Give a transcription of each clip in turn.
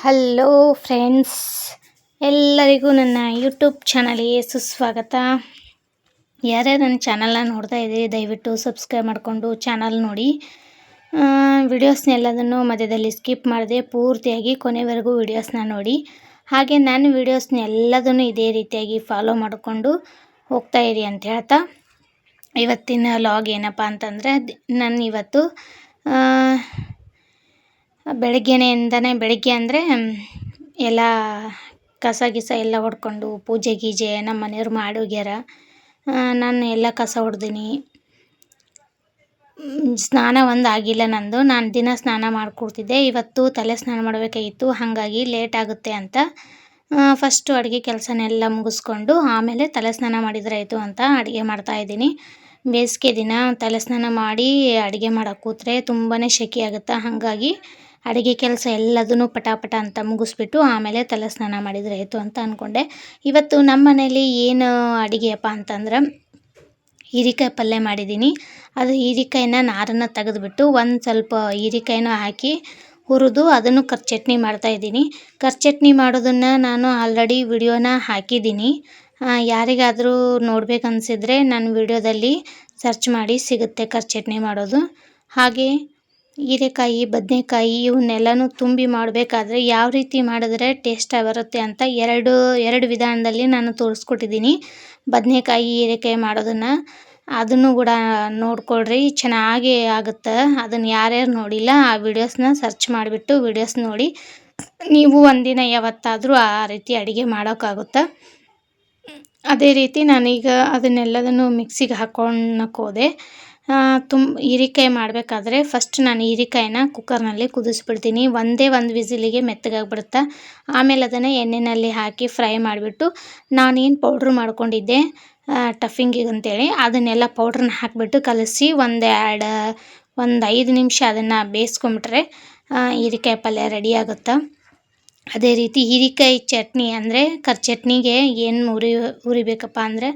Hello friends ಎಲ್ಲರಿಗೂ ನನ್ನ YouTube ಚಾನಲ್ಗೆ ಸುಸ್ವಾಗತ. ಯಾರ್ಯಾರು ನನ್ನ ಚಾನಲ್ನ ನೋಡ್ತಾ ಇದ್ದೀರಿ, ದಯವಿಟ್ಟು ಸಬ್ಸ್ಕ್ರೈಬ್ ಮಾಡಿಕೊಂಡು ಚಾನಲ್ ನೋಡಿ. ವಿಡಿಯೋಸ್ನೆಲ್ಲದನ್ನು ಮಧ್ಯದಲ್ಲಿ ಸ್ಕಿಪ್ ಮಾಡದೆ ಪೂರ್ತಿಯಾಗಿ ಕೊನೆವರೆಗೂ ವಿಡಿಯೋಸ್ನ ನೋಡಿ. ಹಾಗೆ ನನ್ನ ವಿಡಿಯೋಸ್ನೆಲ್ಲದನ್ನು ಇದೇ ರೀತಿಯಾಗಿ ಫಾಲೋ ಮಾಡಿಕೊಂಡು ಹೋಗ್ತಾ ಇರಿ ಅಂತ ಹೇಳ್ತಾ. ಇವತ್ತಿನ ಲಾಗ್ ಏನಪ್ಪ ಅಂತಂದರೆ ನಾನು ಇವತ್ತು ಆ, ಬೆಳಗ್ಗೆನೆಯಿಂದನೇ ಬೆಳಗ್ಗೆ ಅಂದರೆ ಎಲ್ಲ ಕಸ ಗಿಸ ಎಲ್ಲ ಹೊಡ್ಕೊಂಡು ಪೂಜೆ ಗೀಜೆ ನಮ್ಮ ಮನೆಯವ್ರು ಮಾಡಿ ಹೋಗ್ಯಾರ. ನಾನು ಎಲ್ಲ ಕಸ ಹೊಡ್ದೀನಿ ಸ್ನಾನ ಒಂದು ಆಗಿಲ್ಲ ನಂದು. ನಾನು ದಿನ ಸ್ನಾನ ಮಾಡಿಕೊಡ್ತಿದ್ದೆ. ಇವತ್ತು ತಲೆ ಸ್ನಾನ ಮಾಡಬೇಕಾಗಿತ್ತು. ಹಾಗಾಗಿ ಲೇಟ್ ಆಗುತ್ತೆ ಅಂತ. ಫಸ್ಟು ಅಡುಗೆ ಕೆಲಸನೆಲ್ಲ ಮುಗಿಸ್ಕೊಂಡು ಆಮೇಲೆ ತಲೆ ಸ್ನಾನ ಮಾಡಿದ್ರಾಯಿತು ಅಂತ ಅಡುಗೆ ಮಾಡ್ತಾಯಿದ್ದೀನಿ ಬೇಸಿಗೆ ದಿನ ತಲೆ ಸ್ನಾನ ಮಾಡಿ ಅಡುಗೆ ಮಾಡೋಕೆ ಕೂತ್ರೆ ತುಂಬಾ ಸೆಕೆ ಆಗುತ್ತೆ? ಹಾಗಾಗಿ ಅಡುಗೆ ಕೆಲಸ ಎಲ್ಲದನ್ನು ಪಟ ಪಟ ಅಂತ ಮುಗಿಸ್ಬಿಟ್ಟು ಆಮೇಲೆ ತಲೆ ಸ್ನಾನ ಮಾಡಿದರೆ ಆಯಿತು ಅಂತ ಅಂದ್ಕೊಂಡೆ ಇವತ್ತು ನಮ್ಮ ಮನೇಲಿ ಏನು ಅಡುಗೆಯಪ್ಪ ಅಂತಂದ್ರೆ ಹೀರಿಕಾಯಿ ಪಲ್ಯ ಮಾಡಿದ್ದೀನಿ. ಅದು ಹೀರಿಕಾಯಿನ ನಾರನ್ನು ತೆಗೆದುಬಿಟ್ಟು ಒಂದು ಸ್ವಲ್ಪ ಹೀರಿಕಾಯಿನೂ ಹಾಕಿ ಹುರಿದು ಅದನ್ನು ಕರ್ ಚಟ್ನಿ ಮಾಡ್ತಾಯಿದ್ದೀನಿ ಕರ್ ಚಟ್ನಿ ಮಾಡೋದನ್ನು ನಾನು ಆಲ್ರೆಡಿ ವಿಡಿಯೋನ ಹಾಕಿದ್ದೀನಿ. ಯಾರಿಗಾದರೂ ನೋಡ್ಬೇಕನ್ಸಿದ್ರೆ ನನ್ನ ವಿಡಿಯೋದಲ್ಲಿ ಸರ್ಚ್ ಮಾಡಿ ಸಿಗುತ್ತೆ ಕರ್ ಚಟ್ನಿ ಮಾಡೋದು. ಹಾಗೆ ಹೀರೆಕಾಯಿ ಬದನೆಕಾಯಿ ಇವನ್ನೆಲ್ಲನೂ ತುಂಬಿ ಮಾಡಬೇಕಾದ್ರೆ ಯಾವ ರೀತಿ ಮಾಡಿದ್ರೆ ಟೇಸ್ಟ್ ಬರುತ್ತೆ ಅಂತ ಎರಡು ಎರಡು ವಿಧಾನದಲ್ಲಿ ನಾನು ತೋರಿಸ್ಕೊಟ್ಟಿದ್ದೀನಿ. ಬದನೆಕಾಯಿ ಹೀರೆಕಾಯಿ ಮಾಡೋದನ್ನು. ಅದನ್ನು ಕೂಡ ನೋಡಿಕೊಳ್ರಿ ಚೆನ್ನಾಗಿ ಆಗುತ್ತೆ. ಅದನ್ನು ಯಾರ್ಯಾರು ನೋಡಿಲ್ಲ ಆ ವಿಡಿಯೋಸ್ನ ಸರ್ಚ್ ಮಾಡಿಬಿಟ್ಟು ವಿಡಿಯೋಸ್ ನೋಡಿ. ನೀವು ಒಂದಿನ ಯಾವತ್ತಾದರೂ ಆ ರೀತಿ ಅಡುಗೆ ಮಾಡೋಕ್ಕಾಗುತ್ತೆ? ಅದೇ ರೀತಿ ನಾನೀಗ ಅದನ್ನೆಲ್ಲದನ್ನು ಮಿಕ್ಸಿಗೆ ಹಾಕ್ಕೊಳಕ್ಕೆ ಹೋದೆ. ತುಂಬ ಹೀರೆಕಾಯಿ ಮಾಡಬೇಕಾದ್ರೆ ಫಸ್ಟ್ ನಾನು ಹೀರೆಕಾಯಿನ ಕುಕ್ಕರ್ನಲ್ಲಿ ಕುದಿಸ್ಬಿಡ್ತೀನಿ. ಒಂದೇ ಒಂದು ವಿಸಿಲಿಗೆ ಮೆತ್ತಗಾಗ್ಬಿಡುತ್ತೆ? ಆಮೇಲೆ ಅದನ್ನು ಎಣ್ಣೆಯಲ್ಲಿ ಹಾಕಿ ಫ್ರೈ ಮಾಡಿಬಿಟ್ಟು ನಾನೇನು ಪೌಡ್ರ್ ಮಾಡ್ಕೊಂಡಿದ್ದೆ ಟಫಿಂಗಿಗೆ ಅಂತೇಳಿ, ಅದನ್ನೆಲ್ಲ ಪೌಡ್ರನ್ನ ಹಾಕಿಬಿಟ್ಟು ಕಲಸಿ ಒಂದು ಎರಡು, ಒಂದು ಐದು ನಿಮಿಷ ಅದನ್ನು ಬೇಯಿಸ್ಕೊಂಬಿಟ್ರೆ ಹೀರೆಕಾಯಿ ಪಲ್ಯ ರೆಡಿ ಆಗುತ್ತೆ? ಅದೇ ರೀತಿ ಹೀರೆಕಾಯಿ ಚಟ್ನಿ ಅಂದರೆ ಕರ್, ಚಟ್ನಿಗೆ ಏನು ಉರಿ, ಉರಿಬೇಕಪ್ಪ ಅಂದರೆ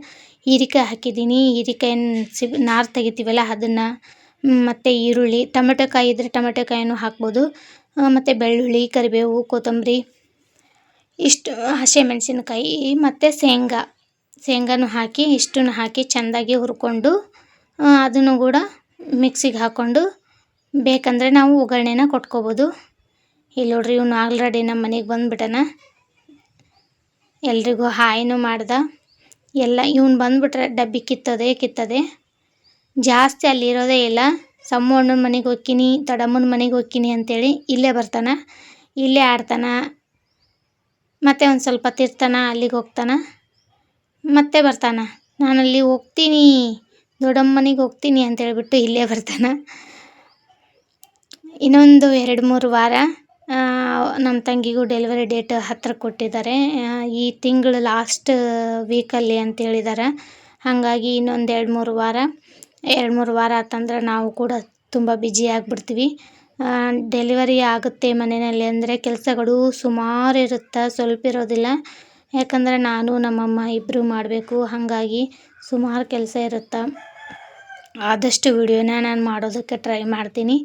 ಹೀರೆಕಾಯಿ ಹಾಕಿದ್ದೀನಿ. ಹೀರೆಕಾಯಿನ ಸಿಗ್ ನಾರು ತೆಗಿತೀವಲ್ಲ, ಅದನ್ನು ಮತ್ತು ಈರುಳ್ಳಿ, ಟೊಮೆಟೊ ಕಾಯಿ ಇದ್ದರೆ ಟೊಮೆಟೊ ಕಾಯಿನೂ ಹಾಕ್ಬೋದು. ಮತ್ತು ಬೆಳ್ಳುಳ್ಳಿ, ಕರಿಬೇವು, ಕೊತ್ತಂಬರಿ, ಇಷ್ಟು ಹಸಿಮೆಣಸಿನ್ಕಾಯಿ, ಮತ್ತು ಶೇಂಗಾ. ಶೇಂಗಾನು ಹಾಕಿ, ಇಷ್ಟನ್ನು ಹಾಕಿ ಚೆಂದಾಗಿ ಹುರ್ಕೊಂಡು ಅದನ್ನು ಕೂಡ ಮಿಕ್ಸಿಗೆ ಹಾಕ್ಕೊಂಡು ಬೇಕಂದರೆ ನಾವು ಒಗ್ಗರಣೆನ ಕೊಟ್ಕೋಬೋದು. ಇಲ್ಲಿ ನೋಡ್ರಿ, ಇವನು ಆಲ್ರೆಡಿ ನಮ್ಮ ಮನೆಗೆ ಬಂದುಬಿಟ್ಟಾನ. ಎಲ್ರಿಗೂ ಹಾಯ್ನು ಮಾಡ್ದ. ಎಲ್ಲ ಇವ್ನು ಬಂದುಬಿಟ್ರೆ ಡಬ್ಬಿ ಕಿತ್ತದೆ ಕಿತ್ತದೆ. ಜಾಸ್ತಿ ಅಲ್ಲಿರೋದೇ ಇಲ್ಲ. ಸಮ್ಮಣ್ಣನ ಮನೆಗೆ ಹೋಗ್ತೀನಿ ದೊಡ್ಡಮ್ಮನ ಮನೆಗೆ ಹೋಗ್ತೀನಿ ಅಂತೇಳಿ ಇಲ್ಲೇ ಬರ್ತಾನೆ. ಇಲ್ಲೇ ಆಡ್ತಾನೆ. ಮತ್ತೆ ಒಂದು ಸ್ವಲ್ಪ ತಿರ್ತಾನ, ಅಲ್ಲಿಗೆ ಹೋಗ್ತಾನೆ. ಮತ್ತೆ ಬರ್ತಾನೆ. ನಾನು ಅಲ್ಲಿ ಹೋಗ್ತೀನಿ, ದೊಡ್ಡಮ್ಮನಿಗೆ ಹೋಗ್ತೀನಿ ಅಂತ ಹೇಳ್ಬಿಟ್ಟು ಇಲ್ಲೇ ಬರ್ತಾನೆ. ಇನ್ನೊಂದು ಎರಡು ಮೂರು ವಾರ. ನಮ್ಮ ತಂಗಿಗೂ ಡೆಲಿವರಿ ಡೇಟ್ ಹತ್ತಿರ ಕೊಟ್ಟಿದ್ದಾರೆ. ಈ ತಿಂಗಳು ಲಾಸ್ಟ್ ವೀಕಲ್ಲಿ ಅಂತ ಹೇಳಿದ್ದಾರೆ. ಹಾಗಾಗಿ ಇನ್ನೊಂದು ಎರಡು ಮೂರು ವಾರ, ಎರಡು ಮೂರು ವಾರ ಆತಂದ್ರೆ ನಾವು ಕೂಡ ತುಂಬ ಬ್ಯುಸಿ ಆಗಿಬಿಡ್ತೀವಿ. ಡೆಲಿವರಿ ಆಗುತ್ತೆ ಮನೆಯಲ್ಲಿ ಅಂದರೆ ಕೆಲಸಗಳು ಸುಮಾರು ಇರುತ್ತೆ, ಸ್ವಲ್ಪ ಇರೋದಿಲ್ಲ. ಯಾಕಂದರೆ ನಾನು, ನಮ್ಮಮ್ಮ ಇಬ್ಬರು ಮಾಡಬೇಕು, ಹಾಗಾಗಿ ಸುಮಾರು ಕೆಲಸ ಇರುತ್ತೆ. ಆದಷ್ಟು ವಿಡಿಯೋನ ನಾನು ಮಾಡೋದಕ್ಕೆ ಟ್ರೈ ಮಾಡ್ತೀನಿ.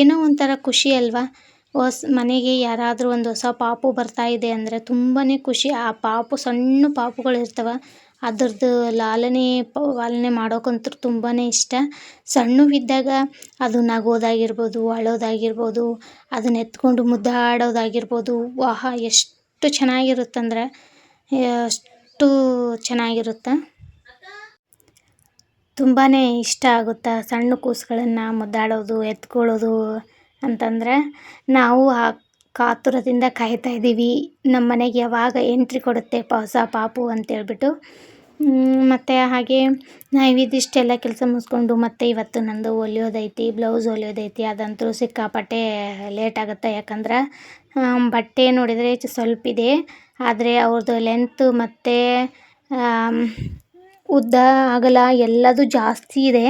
ಏನೋ ಒಂಥರ ಖುಷಿ ಅಲ್ವಾ? ಹೊಸ, ಮನೆಗೆ ಯಾರಾದರೂ ಒಂದು ಹೊಸ ಪಾಪು ಬರ್ತಾ ಇದೆ ಅಂದರೆ ತುಂಬಾ ಖುಷಿ. ಆ ಪಾಪು ಸಣ್ಣ ಪಾಪುಗಳು ಇರ್ತವೆ. ಅದ್ರದ್ದು ಲಾಲನೆ ಪಾಲನೆ ಮಾಡೋಕ್ಕಂತೂ ತುಂಬಾ ಇಷ್ಟ. ಸಣ್ಣವಿದ್ದಾಗ ಅದು ನಗೋದಾಗಿರ್ಬೋದು, ಅಳೋದಾಗಿರ್ಬೋದು ಅದನ್ನ ಎತ್ಕೊಂಡು ಮುದ್ದಾಡೋದಾಗಿರ್ಬೋದು. ವಾಹ, ಎಷ್ಟು ಚೆನ್ನಾಗಿರುತ್ತಂದ್ರೆ ಅಷ್ಟು ಚೆನ್ನಾಗಿರುತ್ತೆ? ತುಂಬಾ ಇಷ್ಟ ಆಗುತ್ತೆ ಸಣ್ಣ ಕೂಸುಗಳನ್ನು ಮುದ್ದಾಡೋದು, ಎತ್ಕೊಳ್ಳೋದು. ಅಂತಂದರೆ ನಾವು ಆ ಕಾತುರದಿಂದ ಕಾಯ್ತಾ ಇದ್ದೀವಿ. ನಮ್ಮ ಮನೆಗೆ ಯಾವಾಗ ಎಂಟ್ರಿ ಕೊಡುತ್ತೆ ಹೊಸ ಪಾಪು ಅಂತೇಳ್ಬಿಟ್ಟು. ಮತ್ತು ಹಾಗೆ ನೈವೇದ್ಯಷ್ಟೆಲ್ಲ ಕೆಲಸ ಮುಗಿಸ್ಕೊಂಡು ಮತ್ತೆ ಇವತ್ತು ನಂದು ಹೊಲಿಯೋದೈತಿ ಬ್ಲೌಸ್ ಹೊಲಿಯೋದೈತಿ ಅದಂತೂ ಸಿಕ್ಕಾಪಟ್ಟೆ ಲೇಟ್ ಆಗುತ್ತೆ. ಯಾಕಂದ್ರೆ ಬಟ್ಟೆ ನೋಡಿದರೆ ಸ್ವಲ್ಪ ಇದೆ ಆದರೆ ಅವ್ರದ್ದು ಲೆಂತ್ ಮತ್ತು ಉದ್ದ, ಅಗಲ ಎಲ್ಲದೂ ಜಾಸ್ತಿ ಇದೆ.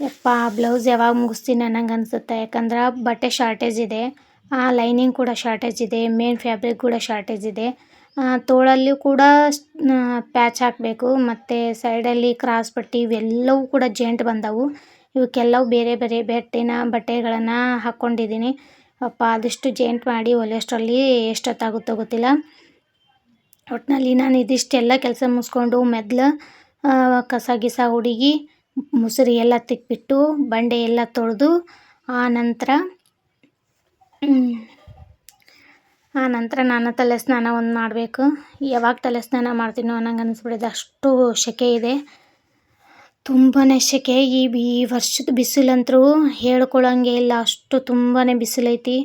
ಯಪ್ಪ, ಬ್ಲೌಸ್ ಯಾವಾಗ ಮುಗಿಸ್ತೀನಿ ಅನ್ನಂಗೆ ಅನಿಸುತ್ತೆ. ಯಾಕಂದ್ರೆ ಬಟ್ಟೆ ಶಾರ್ಟೇಜ್ ಇದೆ. ಲೈನಿಂಗ್ ಕೂಡ ಶಾರ್ಟೇಜ್ ಇದೆ. ಮೇನ್ ಫ್ಯಾಬ್ರಿಕ್ ಕೂಡ ಶಾರ್ಟೇಜ್ ಇದೆ. ತೋಳಲ್ಲಿ ಕೂಡ ಪ್ಯಾಚ್ ಹಾಕಬೇಕು. ಮತ್ತು ಸೈಡಲ್ಲಿ ಕ್ರಾಸ್ ಪಟ್ಟಿ ಇವೆಲ್ಲವೂ ಕೂಡ ಜೇಂಟ್ ಬಂದವು. ಇವಕ್ಕೆಲ್ಲವೂ ಬೇರೆ ಬೇರೆ ಬೆಟ್ಟಿನ, ಬಟ್ಟೆಗಳನ್ನು ಹಾಕ್ಕೊಂಡಿದ್ದೀನಿ ಅಪ್ಪ, ಆದಷ್ಟು ಜೇಂಟ್ ಮಾಡಿ ಒಲೆಯಷ್ಟರಲ್ಲಿ ಎಷ್ಟೊತ್ತಾಗುತ್ತೋ ಗೊತ್ತಿಲ್ಲ. ಒಟ್ಟಿನಲ್ಲಿ ನಾನು ಇದಿಷ್ಟೆಲ್ಲ ಕೆಲಸ ಮುಗಿಸ್ಕೊಂಡು, ಮೆದ್ಲು ಕಸ, ಗಿಸ ಹುಡುಗಿ ಮುಸುರಿ ಎಲ್ಲ ತಿಕ್ಬಿಟ್ಟು ಬಂಡೆ ಎಲ್ಲ ತೊಳೆದು ಆ ನಂತರ ಆ ನಂತರ ನಾನು ತಲೆ ಸ್ನಾನ ಒಂದು ಮಾಡಬೇಕು. ಯಾವಾಗ ತಲೆ ಸ್ನಾನ ಮಾಡ್ತೀನೋ ಅನ್ನಂಗೆ ಅನಿಸ್ಬಿಡಿದೆ ಅಷ್ಟು ಸೆಕೆ ಇದೆ. ತುಂಬಾ ಸೆಕೆ ಈ ಈ ವರ್ಷದ ಬಿಸಿಲಂತೂ ಹೇಳ್ಕೊಳ್ಳೋಂಗೆ ಇಲ್ಲ. ಅಷ್ಟು ತುಂಬಾ ಬಿಸಿಲೈತಿ.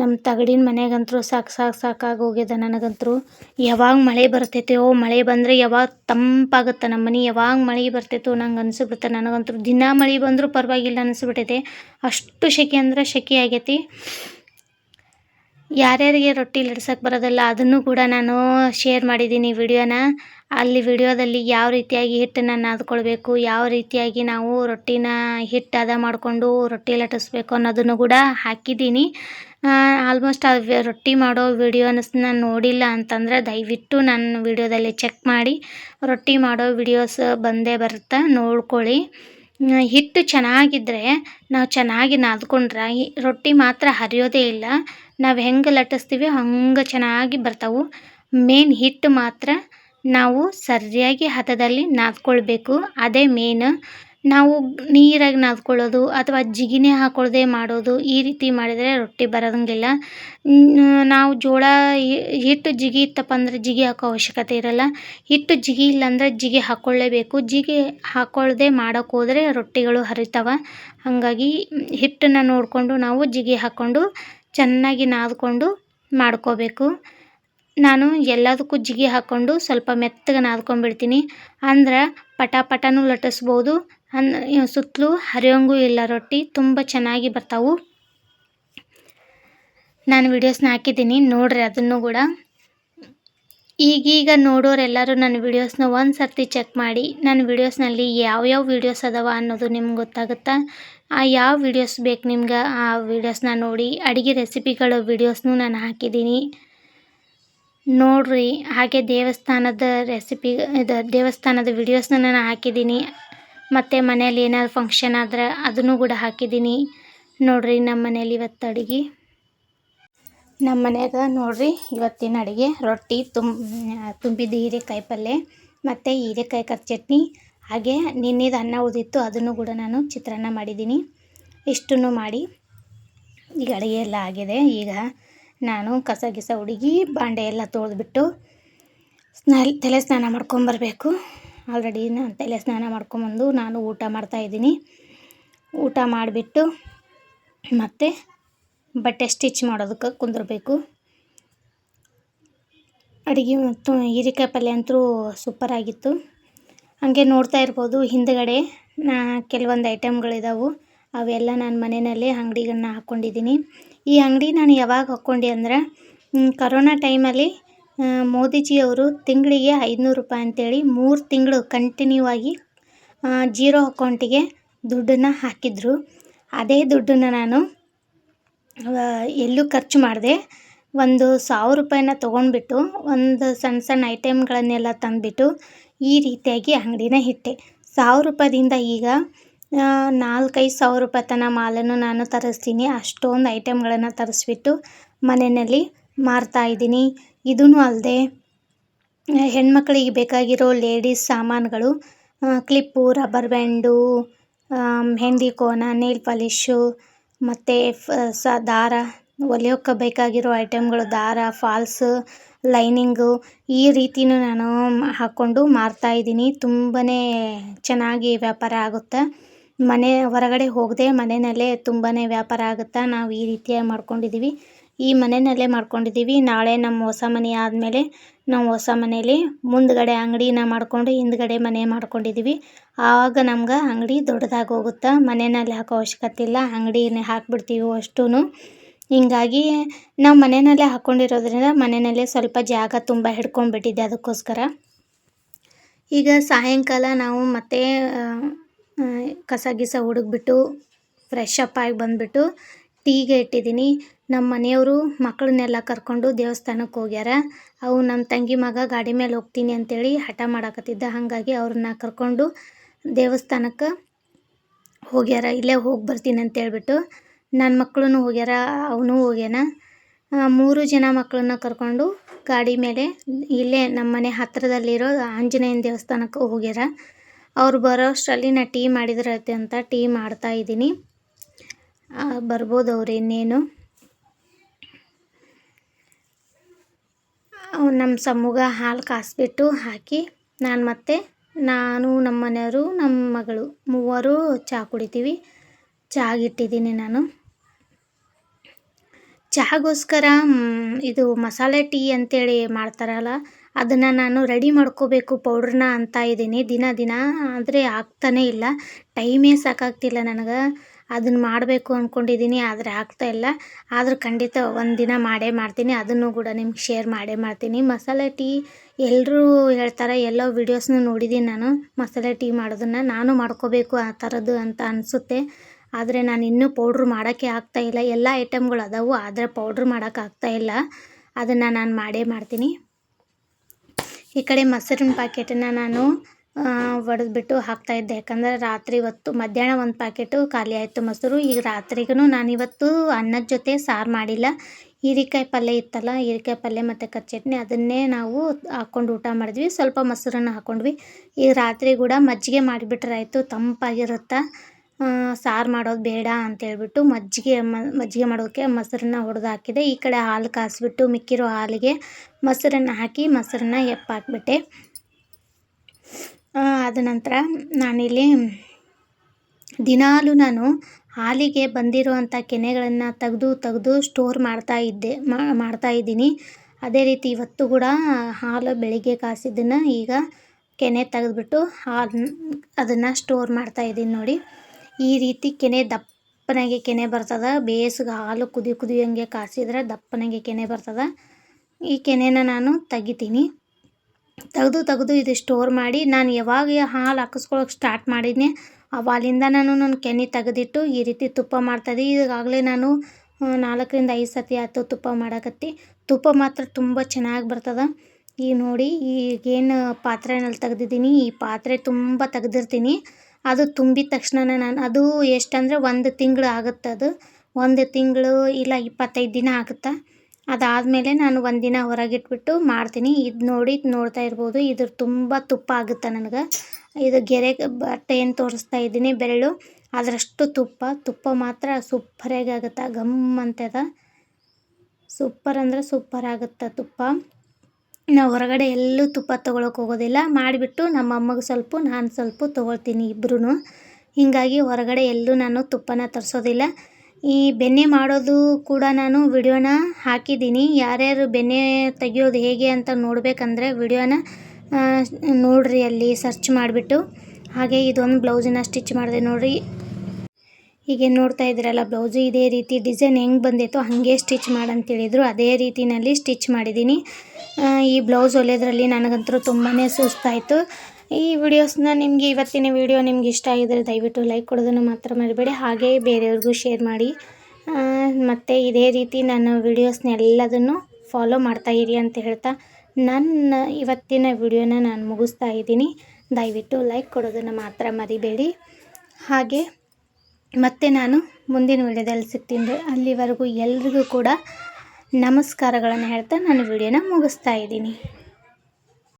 ನಮ್ಮ ತಗಡಿನ ಮನೆಗಂತೂ ಸಾಕು ಸಾಕು ಸಾಕಾಗಿ ಹೋಗ್ಯದ ನನಗಂತೂ ಯಾವಾಗ ಮಳೆ ಬರ್ತೈತೋ ಮಳೆ ಬಂದರೆ ಯಾವಾಗ ತಂಪಾಗುತ್ತೆ ನಮ್ಮ ಮನೆ, ಯಾವಾಗ ಮಳೆ ಬರ್ತೈತೋ ನಂಗೆ ಅನಿಸ್ಬಿಡುತ್ತೆ ನನಗಂತೂ ದಿನ ಮಳೆ ಬಂದರೂ ಪರವಾಗಿಲ್ಲ ಅನಿಸ್ಬಿಟ್ಟೈತೆ ಅಷ್ಟು ಸೆಕೆ ಅಂದ್ರೆ ಸೆಕೆ ಆಗೈತಿ. ಯಾರ್ಯಾರಿಗೆ ರೊಟ್ಟಿ ಲಟ್ಸಕ್ಕೆ ಬರೋದಿಲ್ಲ, ಅದನ್ನು ಕೂಡ ನಾನು ಶೇರ್ ಮಾಡಿದ್ದೀನಿ ವಿಡಿಯೋನ. ಅಲ್ಲಿ ವಿಡಿಯೋದಲ್ಲಿ ಯಾವ ರೀತಿಯಾಗಿ ಹಿಟ್ಟನ್ನು ನಾದ್ಕೊಳ್ಬೇಕು, ಯಾವ ರೀತಿಯಾಗಿ ನಾವು ರೊಟ್ಟಿನ ಹಿಟ್ಟು ಹದ ಮಾಡಿಕೊಂಡು ರೊಟ್ಟಿ ಲಟ್ಟಿಸ್ಬೇಕು ಅನ್ನೋದನ್ನು ಕೂಡ ಹಾಕಿದ್ದೀನಿ. ಆಲ್ಮೋಸ್ಟ್ ಆ ರೊಟ್ಟಿ ಮಾಡೋ ವಿಡಿಯೋನ ನೋಡಿಲ್ಲ ಅಂತಂದರೆ ದಯವಿಟ್ಟು ನನ್ನ ವಿಡಿಯೋದಲ್ಲಿ ಚೆಕ್ ಮಾಡಿ. ರೊಟ್ಟಿ ಮಾಡೋ ವಿಡಿಯೋಸ್ ಬಂದೇ ಬರುತ್ತೆ, ನೋಡ್ಕೊಳ್ಳಿ. ಹಿಟ್ಟು ಚೆನ್ನಾಗಿದ್ದರೆ ನಾವು ಚೆನ್ನಾಗಿ ನಾದ್ಕೊಂಡ್ರೆ, ರೊಟ್ಟಿ ಮಾತ್ರ ಹರಿಯೋದೇ ಇಲ್ಲ. ನಾವು ಹೆಂಗೆ ಲಟ್ಟಿಸ್ತೀವಿ ಹಂಗೆ ಚೆನ್ನಾಗಿ ಬರ್ತಾವೆ. ಮೇನ್ ಹಿಟ್ಟು ಮಾತ್ರ ನಾವು ಸರಿಯಾಗಿ ಹತದಲ್ಲಿ ನಾದ್ಕೊಳ್ಬೇಕು. ಅದೇ ಮೇನ್ ನಾವು ನೀರಾಗಿ ನಾದ್ಕೊಳ್ಳೋದು ಅಥವಾ ಜಿಗಿನೇ ಹಾಕೊಳ್ಳದೆ ಮಾಡೋದು ಈ ರೀತಿ ಮಾಡಿದರೆ ರೊಟ್ಟಿ ಬರೋದಂಗಿಲ್ಲ. ನಾವು ಜೋಳ ಹಿಟ್ಟು ಜಿಗಿ ಇತ್ತಪ್ಪ ಅಂದರೆ ಜಿಗಿ ಹಾಕೋ ಅವಶ್ಯಕತೆ ಇರಲ್ಲ. ಹಿಟ್ಟು ಜಿಗಿ ಇಲ್ಲ ಅಂದರೆ ಜಿಗಿ ಹಾಕ್ಕೊಳ್ಳೇಬೇಕು ಜಿಗಿ ಹಾಕೊಳ್ಳದೆ ಮಾಡೋಕ್ಕೆ ಹೋದರೆ ರೊಟ್ಟಿಗಳು ಹರಿತಾವೆ. ಹಾಗಾಗಿ ಹಿಟ್ಟನ್ನು ನೋಡಿಕೊಂಡು ನಾವು ಜಿಗಿ ಹಾಕ್ಕೊಂಡು ಚೆನ್ನಾಗಿ ನಾದ್ಕೊಂಡು ಮಾಡ್ಕೋಬೇಕು. ನಾನು ಎಲ್ಲದಕ್ಕೂ ಜಿಗಿ ಹಾಕ್ಕೊಂಡು ಸ್ವಲ್ಪ ಮೆತ್ತಗೆ ನಾದ್ಕೊಂಡ್ಬಿಡ್ತೀನಿ. ಅಂದ್ರೆ ಪಟ ಪಟನೂ ಲಟ್ಟಿಸ್ಬೋದು. ಅನ್ ಸುತ್ತಲೂ ಹರಿಯೋಂಗೂ ಇಲ್ಲ ರೊಟ್ಟಿ, ತುಂಬ ಚೆನ್ನಾಗಿ ಬರ್ತಾವು. ನಾನು ವಿಡಿಯೋಸ್ನ ಹಾಕಿದ್ದೀನಿ, ನೋಡ್ರಿ ಅದನ್ನು ಕೂಡ. ಈಗೀಗ ನೋಡೋರೆಲ್ಲರೂ ನನ್ನ ವಿಡಿಯೋಸ್ನ ಒಂದು ಸರ್ತಿ ಚೆಕ್ ಮಾಡಿ, ನನ್ನ ವಿಡಿಯೋಸ್ನಲ್ಲಿ ಯಾವ್ಯಾವ ವಿಡಿಯೋಸ್ ಅದಾವ ಅನ್ನೋದು ನಿಮ್ಗೆ ಗೊತ್ತಾಗುತ್ತೆ? ಯಾವ ವಿಡಿಯೋಸ್ ಬೇಕು ನಿಮ್ಗೆ? ಆ ವೀಡಿಯೋಸ್ನ ನೋಡಿ ಅಡುಗೆ ರೆಸಿಪಿಗಳ ವಿಡಿಯೋಸ್ನೂ ನಾನು ಹಾಕಿದ್ದೀನಿ. ನೋಡ್ರಿ, ಹಾಗೆ ದೇವಸ್ಥಾನದ ರೆಸಿಪಿ ಇದು ದೇವಸ್ಥಾನದ ವಿಡಿಯೋಸ್ನ ನಾನು ಹಾಕಿದ್ದೀನಿ. ಮತ್ತು ಮನೇಲಿ ಏನಾದ್ರು ಫಂಕ್ಷನ್ ಆದ್ರೆ ಅದನ್ನು ಕೂಡ ಹಾಕಿದ್ದೀನಿ. ನೋಡ್ರಿ ನಮ್ಮ ಮನೇಲಿ ಇವತ್ತು ಅಡುಗೆ. ನಮ್ಮ ಮನೆಯಾಗ ನೋಡ್ರಿ, ಇವತ್ತಿನ ಅಡುಗೆ ರೊಟ್ಟಿ ತುಂಬ ತುಂಬಿದ ಹೀರೆಕಾಯಿ ಪಲ್ಯ ಮತ್ತು ಹೀರೆಕಾಯಿ ಕರ್ ಚಟ್ನಿ ಹಾಗೆ ನಿನ್ನೆದು ಅನ್ನ ಉಳಿದಿತ್ತು, ಅದನ್ನು ಕೂಡ ನಾನು ಚಿತ್ರಾನ್ನ ಮಾಡಿದ್ದೀನಿ. ಇಷ್ಟನ್ನು ಮಾಡಿ. ಈಗ ಅಡುಗೆ ಎಲ್ಲ ಆಗಿದೆ. ಈಗ ನಾನು ಕಸ ಗಿಸ ಹುಡುಗಿ ಬಾಂಡೆ ಎಲ್ಲ ತೊಳೆದ್ಬಿಟ್ಟು ಸ್ನಾನ ತಲೆ ಸ್ನಾನ ಮಾಡ್ಕೊಂಬರ್ಬೇಕು ಆಲ್ರೆಡಿ ನಾನು ತಲೆ ಸ್ನಾನ ಮಾಡ್ಕೊಂಬಂದು ನಾನು ಊಟ ಮಾಡ್ತಾಯಿದ್ದೀನಿ ಊಟ ಮಾಡಿಬಿಟ್ಟು ಮತ್ತು ಬಟ್ಟೆ ಸ್ಟಿಚ್ ಮಾಡೋದಕ್ಕೆ ಕುಂದಿರಬೇಕು. ಅಡುಗೆ ಮತ್ತು ಹೀರಿಕಾಯಿ ಪಲ್ಯ ಅಂತೂ ಸೂಪರಾಗಿತ್ತು ಹಾಗೆ ನೋಡ್ತಾ ಇರ್ಬೋದು. ಹಿಂದುಗಡೆ ಕೆಲವೊಂದು ಐಟಮ್ಗಳಿದಾವು. ಅವೆಲ್ಲ ನಾನು ಮನೆಯಲ್ಲೇ ಅಂಗಡಿಗಳನ್ನ ಹಾಕ್ಕೊಂಡಿದ್ದೀನಿ ಈ ಅಂಗಡಿ ನಾನು ಯಾವಾಗ ಹಾಕ್ಕೊಂಡೆ ಅಂದ್ರೆ ಕರೋನಾ ಟೈಮಲ್ಲಿ ಮೋದಿಜಿಯವರು ತಿಂಗಳಿಗೆ ಐದುನೂರು ರೂಪಾಯಿ ಅಂತೇಳಿ ಮೂರು ತಿಂಗಳು ಕಂಟಿನ್ಯೂ ಆಗಿ ಜೀರೋ ಅಕೌಂಟಿಗೆ ದುಡ್ಡನ್ನು ಹಾಕಿದ್ರು. ಅದೇ ದುಡ್ಡನ್ನು ನಾನು ಎಲ್ಲೂ ಖರ್ಚು ಮಾಡಿದೆ. ಒಂದು ಸಾವಿರ ರೂಪಾಯಿನ ತೊಗೊಂಡ್ಬಿಟ್ಟು, ಒಂದು ಸಣ್ಣ ಸಣ್ಣ ಐಟಮ್ಗಳನ್ನೆಲ್ಲ ತಂದುಬಿಟ್ಟು ಈ ರೀತಿಯಾಗಿ ಅಂಗಡಿನ ಇಟ್ಟೆ ಸಾವಿರ ರೂಪಾಯಿಂದ ಈಗ ನಾಲ್ಕೈದು ಸಾವಿರ ರೂಪಾಯಿ ತನಕ ಮಾಲನ್ನು ನಾನು ತರಿಸ್ತೀನಿ. ಅಷ್ಟೊಂದು ಐಟಮ್ಗಳನ್ನು ತರಿಸ್ಬಿಟ್ಟು ಮನೆಯಲ್ಲಿ ಮಾರ್ತಾಯಿದ್ದೀನಿ ಇದೂ ಅಲ್ಲದೆ ಹೆಣ್ಮಕ್ಳಿಗೆ ಬೇಕಾಗಿರೋ ಲೇಡೀಸ್ ಸಾಮಾನುಗಳು ಕ್ಲಿಪ್ಪು, ರಬ್ಬರ್ ಬ್ಯಾಂಡು ಮೆಹಂದಿ ಕೋನ, ನೇಲ್ ಪಾಲಿಶು, ಮತ್ತು ಸ, ದಾರ ಹೊಲಿಯೋಕ್ಕೆ ಬೇಕಾಗಿರೋ ಐಟಮ್ಗಳು, ದಾರ, ಫಾಲ್ಸು ಲೈನಿಂಗು ಈ ರೀತಿಯೂ ನಾನು ಹಾಕ್ಕೊಂಡು ಮಾರ್ತಾಯಿದ್ದೀನಿ ತುಂಬಾ ಚೆನ್ನಾಗಿ ವ್ಯಾಪಾರ ಆಗುತ್ತೆ. ಮನೆ ಹೊರಗಡೆ ಹೋಗದೆ ಮನೆಯಲ್ಲೇ ತುಂಬಾ ವ್ಯಾಪಾರ ಆಗುತ್ತೆ ನಾವು ಈ ರೀತಿಯಾಗಿ ಮಾಡ್ಕೊಂಡಿದ್ದೀವಿ. ಈ ಮನೆಯಲ್ಲೇ ಮಾಡ್ಕೊಂಡಿದ್ದೀವಿ. ನಾಳೆ ನಮ್ಮ ಹೊಸ ಮನೆ ಆದಮೇಲೆ ನಾವು ಹೊಸ ಮನೇಲಿ ಮುಂದ್ಗಡೆ ಅಂಗಡಿನ ಮಾಡಿಕೊಂಡು ಹಿಂದ್ಗಡೆ ಮನೆ ಮಾಡ್ಕೊಂಡಿದ್ದೀವಿ. ಆವಾಗ ನಮ್ಗೆ ಅಂಗಡಿ ದೊಡ್ಡದಾಗಿ ಹೋಗುತ್ತೆ ಮನೆಯಲ್ಲಿ ಹಾಕೋ ಅವಶ್ಯಕತೆ ಇಲ್ಲ. ಅಂಗಡಿನೇ ಹಾಕ್ಬಿಡ್ತೀವಿ ಅಷ್ಟೂ ಹೀಗಾಗಿ ನಾವು ಮನೆಯಲ್ಲೇ ಹಾಕ್ಕೊಂಡಿರೋದ್ರಿಂದ ಮನೆಯಲ್ಲೇ ಸ್ವಲ್ಪ ಜಾಗ ತುಂಬ ಹಿಡ್ಕೊಂಡ್ಬಿಟ್ಟಿದ್ದೆ ಅದಕ್ಕೋಸ್ಕರ. ಈಗ ಸಾಯಂಕಾಲ ನಾವು ಮತ್ತೆ ಕಸ ಗಿಸ ಹುಡುಗ್ಬಿಟ್ಟು ಫ್ರೆಶ್ ಅಪ್ ಆಗಿ ಬಂದುಬಿಟ್ಟು ಟೀಗೆ ಇಟ್ಟಿದ್ದೀನಿ. ನಮ್ಮ ಮನೆಯವರು ಮಕ್ಕಳನ್ನೆಲ್ಲ ಕರ್ಕೊಂಡು ದೇವಸ್ಥಾನಕ್ಕೆ ಹೋಗ್ಯಾರ. ಅವು ನಮ್ಮ ತಂಗಿ ಮಗ ಗಾಡಿ ಮೇಲೆ ಹೋಗ್ತೀನಿ ಅಂತೇಳಿ ಹಠ ಮಾಡಾಕತ್ತಿದ್ದ. ಹಾಗಾಗಿ ಅವ್ರನ್ನ ಕರ್ಕೊಂಡು ದೇವಸ್ಥಾನಕ್ಕೆ ಹೋಗ್ಯಾರ. ಇಲ್ಲೇ ಹೋಗಿ ಬರ್ತೀನಿ ಅಂತೇಳ್ಬಿಟ್ಟು ನನ್ನ ಮಕ್ಕಳೂ ಹೋಗ್ಯಾರ, ಅವನು ಹೋಗ್ಯಾನ. ಮೂರು ಜನ ಮಕ್ಕಳನ್ನ ಕರ್ಕೊಂಡು ಗಾಡಿ ಮೇಲೆ ಇಲ್ಲೇ ನಮ್ಮ ಮನೆ ಹತ್ತಿರದಲ್ಲಿರೋ ಆಂಜನೇಯನ ದೇವಸ್ಥಾನಕ್ಕೆ ಹೋಗ್ಯಾರ. ಅವ್ರು ಬರೋ ಅಷ್ಟರಲ್ಲಿ ನಾ ಟೀ ಮಾಡಿದ್ರೈತೆ ಅಂತ ಟೀ ಮಾಡ್ತಾ ಇದ್ದೀನಿ. ಬರ್ಬೋದು ಅವ್ರು ಇನ್ನೇನು. ನಮ್ಮ ಸಮ್ಮುಗ ಹಾಲು ಕಾಸ್ಬಿಟ್ಟು ಹಾಕಿ ನಾನು ಮತ್ತೆ, ನಾನು ನಮ್ಮ ಮನೆಯವರು ನಮ್ಮ ಮಗಳು ಮೂವರು ಚಹಾ ಕುಡಿತೀವಿ. ಚಹಾಗಿಟ್ಟಿದ್ದೀನಿ ನಾನು. ಚಹಾಗೋಸ್ಕರ ಇದು ಮಸಾಲೆ ಟೀ ಅಂತೇಳಿ ಮಾಡ್ತಾರಲ್ಲ, ಅದನ್ನು ನಾನು ರೆಡಿ ಮಾಡ್ಕೋಬೇಕು ಪೌಡ್ರನ್ನ ಅಂತ ಇದ್ದೀನಿ. ದಿನ ದಿನ ಆದರೆ ಆಗ್ತಾನೇ ಇಲ್ಲ. ಟೈಮೇ ಸಾಕಾಗ್ತಿಲ್ಲ ನನಗೆ. ಅದನ್ನು ಮಾಡಬೇಕು ಅಂದ್ಕೊಂಡಿದ್ದೀನಿ ಆದರೆ ಆಗ್ತಾ ಇಲ್ಲ. ಆದರೂ ಖಂಡಿತ ಒಂದು ದಿನ ಮಾಡೇ ಮಾಡ್ತೀನಿ. ಅದನ್ನು ಕೂಡ ನಿಮ್ಗೆ ಶೇರ್ ಮಾಡೇ ಮಾಡ್ತೀನಿ. ಮಸಾಲೆ ಟೀ ಎಲ್ಲರೂ ಹೇಳ್ತಾರೆ, ಎಲ್ಲೋ ವೀಡಿಯೋಸ್ನೂ ನೋಡಿದ್ದೀನಿ ನಾನು. ಮಸಾಲೆ ಟೀ ಮಾಡೋದನ್ನು ನಾನು ಮಾಡ್ಕೋಬೇಕು ಆ ಥರದ್ದು ಅಂತ ಅನಿಸುತ್ತೆ. ಆದರೆ ನಾನು ಇನ್ನೂ ಪೌಡ್ರ್ ಮಾಡೋಕ್ಕೆ ಆಗ್ತಾಯಿಲ್ಲ ಎಲ್ಲ ಐಟಮ್ಗಳು ಅದಾವು, ಆದರೆ ಪೌಡ್ರ್ ಆಗ್ತಾ ಇಲ್ಲ. ಅದನ್ನು ನಾನು ಮಾಡೇ ಮಾಡ್ತೀನಿ. ಈ ಕಡೆ ಮೊಸರಿನ ಪ್ಯಾಕೆಟನ್ನು ನಾನು ಒಡೆದ್ಬಿಟ್ಟು ಹಾಕ್ತಾಯಿದ್ದೆ ಯಾಕಂದರೆ ರಾತ್ರಿ ಇವತ್ತು ಮಧ್ಯಾಹ್ನ ಒಂದು ಪ್ಯಾಕೆಟು ಖಾಲಿ ಆಯಿತು ಮೊಸರು. ಈಗ ರಾತ್ರಿಗೂ ನಾನಿವತ್ತು ಅನ್ನದ ಜೊತೆ ಸಾರು ಮಾಡಿಲ್ಲ. ಹೀರಿಕಾಯಿ ಪಲ್ಯ ಇತ್ತಲ್ಲ, ಹೀರಿಕಾಯಿ ಪಲ್ಯ ಮತ್ತು ಕಚ್ಚಟ್ನಿ ಅದನ್ನೇ ನಾವು ಹಾಕ್ಕೊಂಡು ಊಟ ಮಾಡಿದ್ವಿ. ಸ್ವಲ್ಪ ಮೊಸರನ್ನು ಹಾಕ್ಕೊಂಡ್ವಿ ಈಗ ರಾತ್ರಿ ಕೂಡ ಮಜ್ಜಿಗೆ ಮಾಡಿಬಿಟ್ರೆ ಆಯಿತು, ತಂಪಾಗಿರುತ್ತೆ? ಸಾರು ಮಾಡೋದು ಬೇಡ ಅಂತೇಳ್ಬಿಟ್ಟು ಮಜ್ಜಿಗೆ ಮಜ್ಜಿಗೆ ಮಾಡೋಕ್ಕೆ ಮೊಸರನ್ನ ಹೊಡೆದು ಹಾಕಿದೆ ಈ ಕಡೆ ಹಾಲು ಕಾಸಿಬಿಟ್ಟು ಮಿಕ್ಕಿರೋ ಹಾಲಿಗೆ ಮೊಸರನ್ನು ಹಾಕಿ ಮೊಸರನ್ನ ಎಪ್ಪಾಕ್ಬಿಟ್ಟೆ. ಅದ ನಂತರ ನಾನಿಲ್ಲಿ ದಿನಾಲೂ ನಾನು ಹಾಲಿಗೆ ಬಂದಿರುವಂಥ ಕೆನೆಗಳನ್ನು ತೆಗೆದು ತೆಗೆದು ಸ್ಟೋರ್ ಮಾಡ್ತಾ ಇದ್ದೆ ಮಾಡ್ತಾ ಇದ್ದೀನಿ. ಅದೇ ರೀತಿ ಇವತ್ತು ಕೂಡ ಹಾಲು ಬೆಳಿಗ್ಗೆ ಕಾಸಿದ್ದನ್ನು ಈಗ ಕೆನೆ ತೆಗೆದ್ಬಿಟ್ಟು ಹಾಲು, ಅದನ್ನು ಸ್ಟೋರ್ ಮಾಡ್ತಾ ಇದ್ದೀನಿ ನೋಡಿ. ಈ ರೀತಿ ಕೆನೆ ದಪ್ಪನಾಗೆ ಕೆನೆ ಬರ್ತದೆ. ಬೇಸಿಗೆ ಹಾಲು ಕುದಿ ಕುದಿಯಂಗೆ ಕಾಸಿದ್ರೆ ದಪ್ಪನಾಗೆ ಕೆನೆ ಬರ್ತದೆ. ಈ ಕೆನೆನ ನಾನು ತೆಗಿತೀನಿ. ತೆಗೆದು ತೆಗೆದು ಇದು ಸ್ಟೋರ್ ಮಾಡಿ ನಾನು ಯಾವಾಗ ಹಾಲು ಹಾಕಿಸ್ಕೊಳಕ್ಕೆ ಸ್ಟಾರ್ಟ್ ಮಾಡಿದ್ನಿ, ಅವಾಗಿಂದ ನಾನು ನನ್ನ ಕೆನೆ ತೆಗೆದಿಟ್ಟು ಈ ರೀತಿ ತುಪ್ಪ ಮಾಡ್ತಾಯಿದ್ದೆ ಈಗಾಗಲೇ ನಾನು ನಾಲ್ಕರಿಂದ ಐದು ಸತಿ ಆಯಿತು ತುಪ್ಪ ಮಾಡಕತ್ತಿ. ತುಪ್ಪ ಮಾತ್ರ ತುಂಬ ಚೆನ್ನಾಗಿ ಬರ್ತದೆ. ಈಗ ನೋಡಿ, ಈಗೇನು ಪಾತ್ರೆನಲ್ಲಿ ತೆಗೆದಿದ್ದೀನಿ. ಈ ಪಾತ್ರೆ ತುಂಬ ತೆಗ್ದಿರ್ತೀನಿ. ಅದು ತುಂಬಿದ ತಕ್ಷಣ ನಾನು, ಅದು ಎಷ್ಟಂದರೆ ಒಂದು ತಿಂಗಳು ಆಗುತ್ತೆ ಅದು. ಒಂದು ತಿಂಗಳು ಇಲ್ಲ ಇಪ್ಪತ್ತೈದು ದಿನ ಆಗುತ್ತೆ. ಅದಾದಮೇಲೆ ನಾನು ಒಂದಿನ ಹೊರಗಿಟ್ಬಿಟ್ಟು ಮಾಡ್ತೀನಿ. ಇದು ನೋಡಿ ನೋಡ್ತಾ ಇರ್ಬೋದು. ಇದ್ರ ತುಂಬ ತುಪ್ಪ ಆಗುತ್ತೆ ನನಗೆ. ಇದು ಗೆರೆ ಬಟ್ಟೆ ಏನು ತೋರಿಸ್ತಾ ಇದ್ದೀನಿ, ಬೆರಳು. ಅದರಷ್ಟು ತುಪ್ಪ. ತುಪ್ಪ ಮಾತ್ರ ಸೂಪ್ಪರಾಗಿ ಆಗುತ್ತೆ. ಗಮ್ ಅಂತದ ಸೂಪ್ಪರ್ ಅಂದರೆ ಸೂಪ್ಪರ್ ಆಗುತ್ತೆ ತುಪ್ಪ. ನಾವು ಹೊರಗಡೆ ಎಲ್ಲೂ ತುಪ್ಪ ತೊಗೊಳಕ್ಕೆ ಹೋಗೋದಿಲ್ಲ. ಮಾಡಿಬಿಟ್ಟು ನಮ್ಮ ಅಮ್ಮಗೆ ಸ್ವಲ್ಪ, ನಾನು ಸ್ವಲ್ಪ ತೊಗೊಳ್ತೀನಿ ಇಬ್ರೂ ಹೀಗಾಗಿ ಹೊರಗಡೆ ಎಲ್ಲೂ ನಾನು ತುಪ್ಪನ ತರಿಸೋದಿಲ್ಲ. ಈ ಬೆಣ್ಣೆ ಮಾಡೋದು ಕೂಡ ನಾನು ವಿಡಿಯೋನ ಹಾಕಿದ್ದೀನಿ. ಯಾರ್ಯಾರು ಬೆಣ್ಣೆ ತೆಗೆಯೋದು ಹೇಗೆ ಅಂತ ನೋಡಬೇಕಂದ್ರೆ ವಿಡಿಯೋನ ನೋಡಿರಿ ಅಲ್ಲಿ ಸರ್ಚ್ ಮಾಡಿಬಿಟ್ಟು. ಹಾಗೆ ಇದೊಂದು ಬ್ಲೌಸನ್ನ ಸ್ಟಿಚ್ ಮಾಡಿದೆ ನೋಡಿರಿ. ಹೀಗೆ ನೋಡ್ತಾ ಇದ್ದೀರಲ್ಲ, ಬ್ಲೌಸು ಇದೇ ರೀತಿ ಡಿಸೈನ್ ಹೆಂಗೆ ಬಂದಿತ್ತು ಹಾಗೆ ಸ್ಟಿಚ್ ಮಾಡಂತೇಳಿದರು. ಅದೇ ರೀತಿಯಲ್ಲಿ ಸ್ಟಿಚ್ ಮಾಡಿದ್ದೀನಿ. ಈ ಬ್ಲೌಸ್ ಹೊಲಿಯೋದ್ರಲ್ಲಿ ನನಗಂತೂ ತುಂಬಾ ಸುಸ್ತಾಯಿತು. ಈ ವಿಡಿಯೋಸ್ನ ನಿಮಗೆ ಇವತ್ತಿನ ವಿಡಿಯೋ ನಿಮ್ಗೆ ಇಷ್ಟ ಆಗಿದ್ರೆ ದಯವಿಟ್ಟು ಲೈಕ್ ಕೊಡೋದನ್ನು ಮಾತ್ರ ಮರಿಬೇಡಿ. ಹಾಗೆ ಬೇರೆಯವ್ರಿಗೂ ಶೇರ್ ಮಾಡಿ. ಮತ್ತು ಇದೇ ರೀತಿ ನನ್ನ ವಿಡಿಯೋಸ್ನ ಎಲ್ಲದನ್ನು ಫಾಲೋ ಮಾಡ್ತಾ ಇರಿ ಅಂತ ಹೇಳ್ತಾ ನನ್ನ ಇವತ್ತಿನ ವಿಡಿಯೋನ ನಾನು ಮುಗಿಸ್ತಾ ಇದ್ದೀನಿ. ದಯವಿಟ್ಟು ಲೈಕ್ ಕೊಡೋದನ್ನು ಮಾತ್ರ ಮರಿಬೇಡಿ. ಹಾಗೆ ಮತ್ತೆ ನಾನು ಮುಂದಿನ ವಿಡಿಯೋದಲ್ಲಿ ಸಿಗ್ತೀನಿ. ಅಲ್ಲಿವರೆಗೂ ಎಲ್ರಿಗೂ ಕೂಡ ನಮಸ್ಕಾರಗಳನ್ನು ಹೇಳ್ತಾ ನಾನು ವಿಡಿಯೋನ ಮುಗಿಸ್ತಾ ಇದ್ದೀನಿ.